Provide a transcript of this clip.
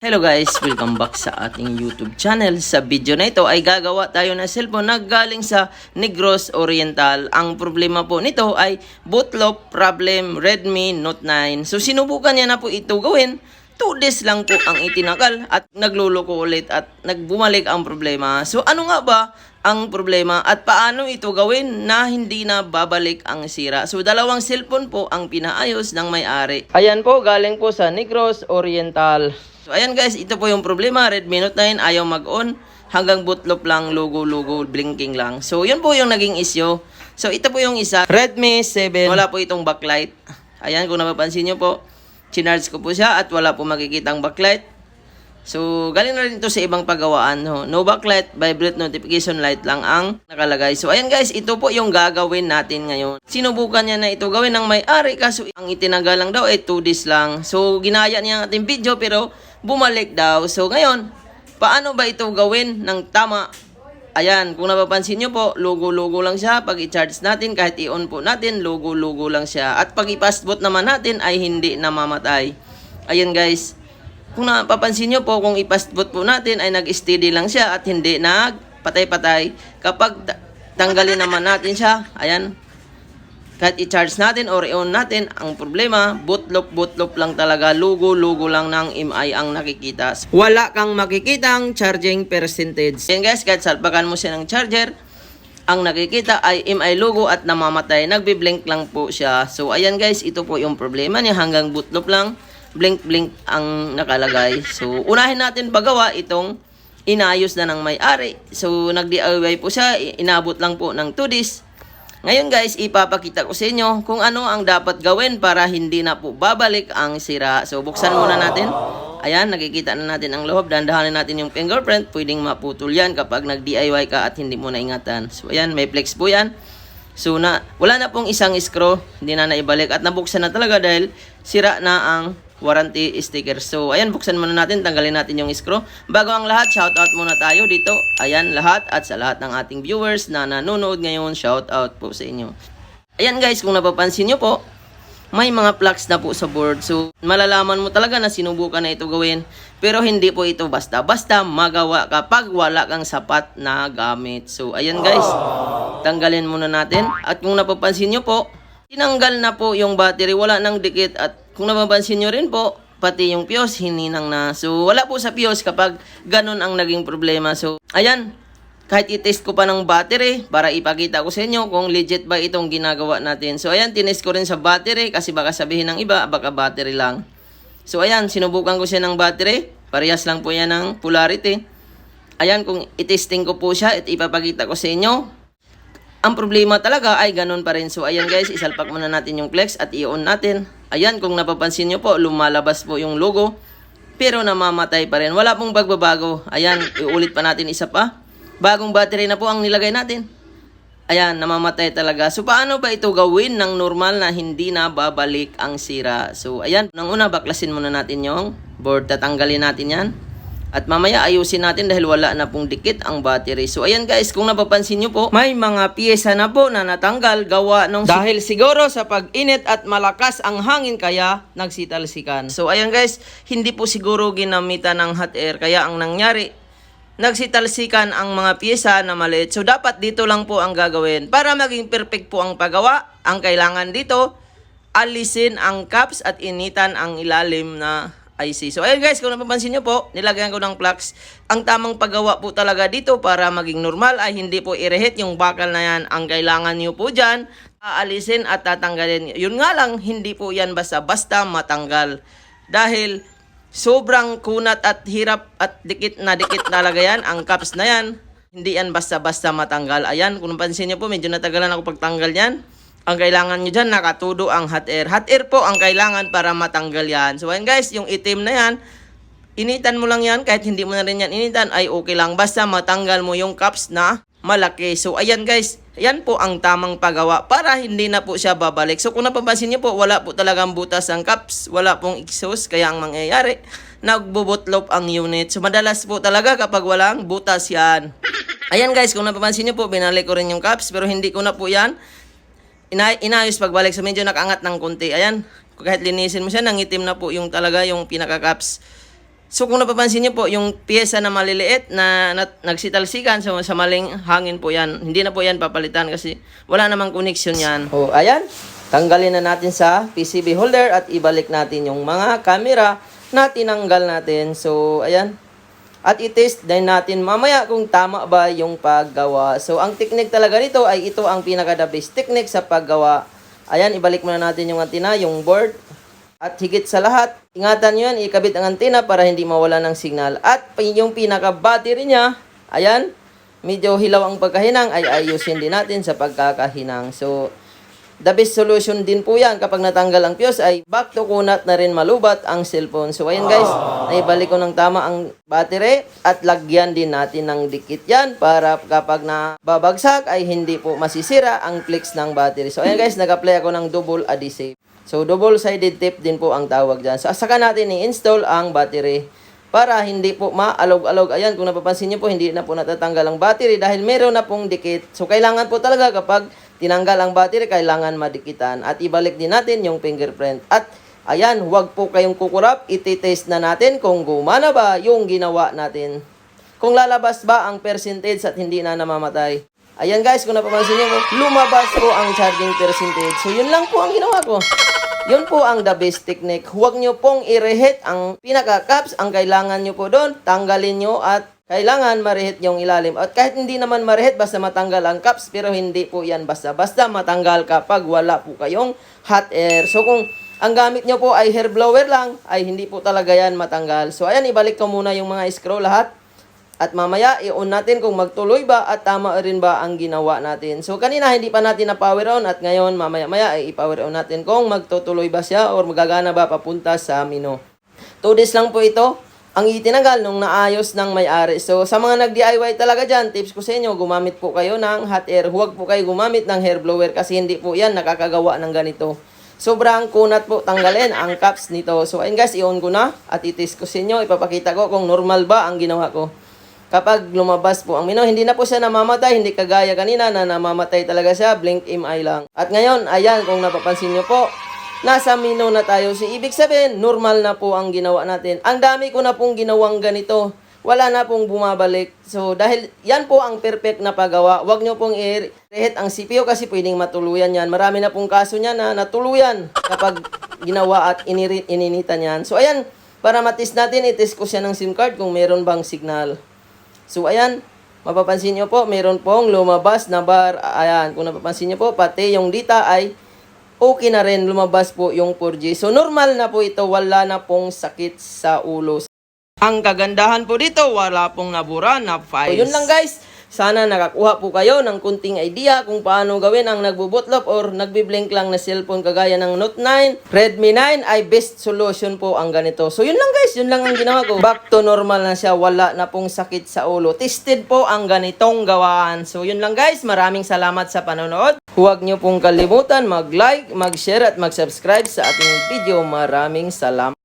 Hello guys, welcome back sa ating YouTube channel. Sa video na ito ay gagawa tayo ng cellphone na galing sa Negros Oriental. Ang problema po nito ay bootloop problem Redmi Note 9. So sinubukan niya na po ito gawin. 2 days lang po ang itinagal at nagluloko ulit at nagbumalik ang problema. So ano nga ba ang problema at paano ito gawin na hindi na babalik ang sira. So dalawang cellphone po ang pinaayos ng may-ari. Ayan po, galing po sa Negros Oriental. So ayan guys, ito po yung problema. Redmi Note 9 ayaw mag-on. Hanggang bootloop lang, logo-logo, blinking lang. So yun po yung naging issue. So ito po yung isa. Redmi 7. Wala po itong backlight. Ayan, kung napapansin nyo po. Chinarge ko po siya at wala po makikitang backlight. So, galing na rin ito sa ibang pagawaan. No, no backlight, vibrate notification light lang ang nakalagay. So, ayan guys, ito po yung gagawin natin ngayon. Sinubukan niya na ito gawin ng may-ari kaso ang itinagal lang daw ay 2 days lang. So, ginaya niya ang ating video pero bumalik daw. So, ngayon, paano ba ito gawin ng tama? Ayan, kung napapansin nyo po, logo-logo lang siya. Pag i-charge natin, kahit i-on po natin, logo-logo lang siya. At pag i-fastboot naman natin, ay hindi namamatay. Ayan guys, kung napapansin nyo po, kung i-fastboot po natin, ay nag-steady lang siya at hindi nagpatay-patay. Kapag ta- tanggalin naman natin siya, ayan, kahit i-charge natin or i-on natin, ang problema, bootloop lang talaga, lugo-lugo lang ng MI ang nakikita. Wala kang makikitang charging percentage. Yan guys, kahit salpakan mo siya ng charger, ang nakikita ay MI logo at namamatay. Nagbi-blink lang po siya. So, ayan guys, ito po yung problema niya. Hanggang bootloop lang, blink-blink ang nakalagay. So, unahin natin pagawa itong inayos na ng may-ari. So, nag-DIY po siya. Inabot lang po ng 2 days. Ngayon guys, ipapakita ko sa inyo kung ano ang dapat gawin para hindi na po babalik ang sira. So buksan muna natin. Ayan, nakikita na natin ang loob. Dandahanin natin yung fingerprint. Pwedeng maputol yan kapag nag-DIY ka at hindi mo naingatan. So ayan, may flex po yan. So na, wala na pong isang screw. Hindi na naibalik at nabuksan na talaga dahil sira na ang warranty sticker. So, ayan, buksan muna natin, tanggalin natin yung screw. Bago ang lahat, shoutout muna tayo dito. Ayan, lahat at sa lahat ng ating viewers na nanonood ngayon, shoutout po sa inyo. Ayan guys, kung napapansin nyo po, may mga plugs na po sa board. So, malalaman mo talaga na sinubukan na ito gawin. Pero hindi po ito basta-basta magawa kapag wala kang sapat na gamit. So, ayan guys, tanggalin muna natin. At kung napapansin nyo po, tinanggal na po yung battery, wala nang dikit. At kung napapansin nyo rin po, pati yung fuse, hininang na. So, wala po sa fuse kapag ganun ang naging problema. So, ayan, kahit i-test ko pa ng battery para ipakita ko sa inyo kung legit ba itong ginagawa natin. So ayan, tinest ko rin sa battery kasi baka sabihin ng iba, baka battery lang. So ayan, sinubukan ko siya ng battery. Parehas lang po yan ng polarity. Ayan, kung i-testing ko po siya at ipapakita ko sa inyo. Ang problema talaga ay ganun pa rin. So ayan guys, isalpak muna natin yung flex at i-on natin. Ayan, kung napapansin nyo po, lumalabas po yung logo. Pero namamatay pa rin. Wala pong bagbabago. Ayan, iulit pa natin isa pa. Bagong battery na po ang nilagay natin. Ayan, namamatay talaga. So, paano ba ito gawin ng normal na hindi na babalik ang sira? So, ayan, nang una, baklasin muna natin yung board. Tatanggalin natin yan. At mamaya ayusin natin dahil wala na pong dikit ang battery. So, ayan guys, kung napapansin nyo po, may mga piyesa na po na natanggal gawa nung... Dahil siguro sa pag-init at malakas ang hangin kaya nagsitalsikan. So, ayan guys, hindi po siguro ginamitan ng hot air. Kaya ang nangyari, nagsitalsikan ang mga pyesa na maliit. So, dapat dito lang po ang gagawin. Para maging perfect po ang paggawa, ang kailangan dito, alisin ang caps at initan ang ilalim na IC. So, ayun guys, kung napapansin nyo po, nilagyan ko ng plugs. Ang tamang paggawa po talaga dito para maging normal ay hindi po i-reheat yung bakal na yan. Ang kailangan nyo po dyan, aalisin at tatanggalin. Yun nga lang, hindi po yan basta-basta matanggal. Dahil sobrang kunat at hirap at dikit na dikit talaga yan. Ang caps na yan, hindi yan basta-basta matanggal. Ayan, kung napansin nyo po, medyo natagalan ako pagtanggal yan. Ang kailangan nyo dyan, nakatudo ang hot air. Hot air po ang kailangan para matanggal yan. So, ayan guys, yung itim na yan, initan mo lang yan. Kahit hindi mo na rin yan initan, ay okay lang. Basta matanggal mo yung caps na malaki. So, ayan guys, yan po ang tamang paggawa para hindi na po siya babalik. So, kung napapansin niyo po, wala po talagang butas ang caps. Wala pong exhaust. Kaya ang mangyayari, nagbubutlop ang unit. So, madalas po talaga kapag walang butas yan. Ayan guys, kung napapansin niyo po, binalik ko rin yung caps. Pero hindi ko na po yan ina inayos pagbalik. So, medyo nakangat ng konti. Ayan, kahit linisin mo siya, nangitim na po yung talaga yung pinaka-caps. So kung napapansin niyo po, yung pyesa na maliliit na, na nagsitalsikan so, sa maling hangin po yan, hindi na po yan papalitan kasi wala namang connection yan. O ayan, tanggalin na natin sa PCB holder at ibalik natin yung mga camera na tinanggal natin. So ayan, at i-test din natin mamaya kung tama ba yung paggawa. So, ang technique talaga nito ay ito ang pinaka-the best technique sa paggawa. Ayan, ibalik muna natin yung antina, yung board. At higit sa lahat, ingatan nyo yan, ikabit ang antina para hindi mawala ng signal. At yung pinaka-battery niya, ayan, medyo hilaw ang pagkahinang, ay ayusin din natin sa pagkakahinang. So, The best solution din po yan kapag natanggal ang fuse ay back to kunat na rin malubat ang cellphone. So ayan guys, naibalik ko ng tama ang battery at lagyan din natin ng dikit yan para kapag nababagsak ay hindi po masisira ang flex ng battery. So ayan guys, nag-apply ako ng double adhesive. So double-sided tape din po ang tawag dyan. So saka natin i-install ang battery para hindi po maalog-alog. Ayan, kung napapansin niyo po, hindi na po natatanggal ang battery dahil meron na pong dikit. So, kailangan po talaga kapag tinanggal ang battery, kailangan madikitan. At ibalik din natin yung fingerprint. At ayan, huwag po kayong kukurap. Iti-test na natin kung gumana ba yung ginawa natin. Kung lalabas ba ang percentage at hindi na namamatay. Ayan guys, kung napapansin niyo, lumabas po ang charging percentage. So, yun lang po ang ginawa ko. Yun po ang the best technique. Huwag nyo pong i-reheat ang pinaka-caps. Ang kailangan nyo po doon, tanggalin nyo at kailangan ma-reheat yung ilalim. At kahit hindi naman ma-reheat, basta matanggal ang caps, pero hindi po yan basta-basta matanggal kapag wala po kayong hot air. So kung ang gamit nyo po ay hair blower lang, ay hindi po talaga yan matanggal. So ayan, ibalik ko muna yung mga screw lahat. At mamaya, i-on natin kung magtuloy ba at tama rin ba ang ginawa natin. So, kanina hindi pa natin na power on at ngayon mamaya-maya ay i-power on natin kung magtutuloy ba siya or magagana ba papunta sa mino. 2 days lang po ito ang itinanggal nung naayos ng may-ari. So, sa mga nag-DIY talaga dyan, tips ko sa inyo, gumamit po kayo ng hot air. Huwag po kayo gumamit ng hair blower kasi hindi po yan nakakagawa ng ganito. Sobrang kunat po tanggalin ang caps nito. So, ayun guys, i-on ko na at itis ko sa inyo. Ipapakita ko kung normal ba ang ginawa ko. Kapag lumabas po ang mino, hindi na po siya namamatay, hindi kagaya kanina na namamatay talaga siya, blink MI lang. At ngayon, ayan, kung napapansin nyo po, nasa mino na tayo. So, ibig sabihin, normal na po ang ginawa natin. Ang dami ko na pong ginawang ganito. Wala na pong bumabalik. So, dahil yan po ang perfect na paggawa. Huwag nyo pong i-reheat ang CPU kasi pwedeng matuluyan yan. Marami na pong kaso niya na natuluyan kapag ginawa at inirit, ininitan yan. So, ayan, para matis natin, itis ko siya ng SIM card kung meron bang signal. So, ayan, mapapansin nyo po, meron pong lumabas na bar. Ayan, kung napapansin nyo po, pati yung data ay okay na rin, lumabas po yung 4G. So, normal na po ito, wala na pong sakit sa ulo. Ang kagandahan po dito, wala pong nabura na files. So, yun lang guys. Sana nakakuha po kayo ng kunting idea kung paano gawin ang nagbubutlop or nagbiblink lang na cellphone kagaya ng Note 9. Redmi 9 ay best solution po ang ganito. So yun lang guys, yun lang ang ginawa ko. Back to normal na siya, wala na pong sakit sa ulo. Tested po ang ganitong gawaan. So yun lang guys, maraming salamat sa panonood. Huwag nyo pong kalimutan mag-like, mag-share at mag-subscribe sa ating video. Maraming salamat.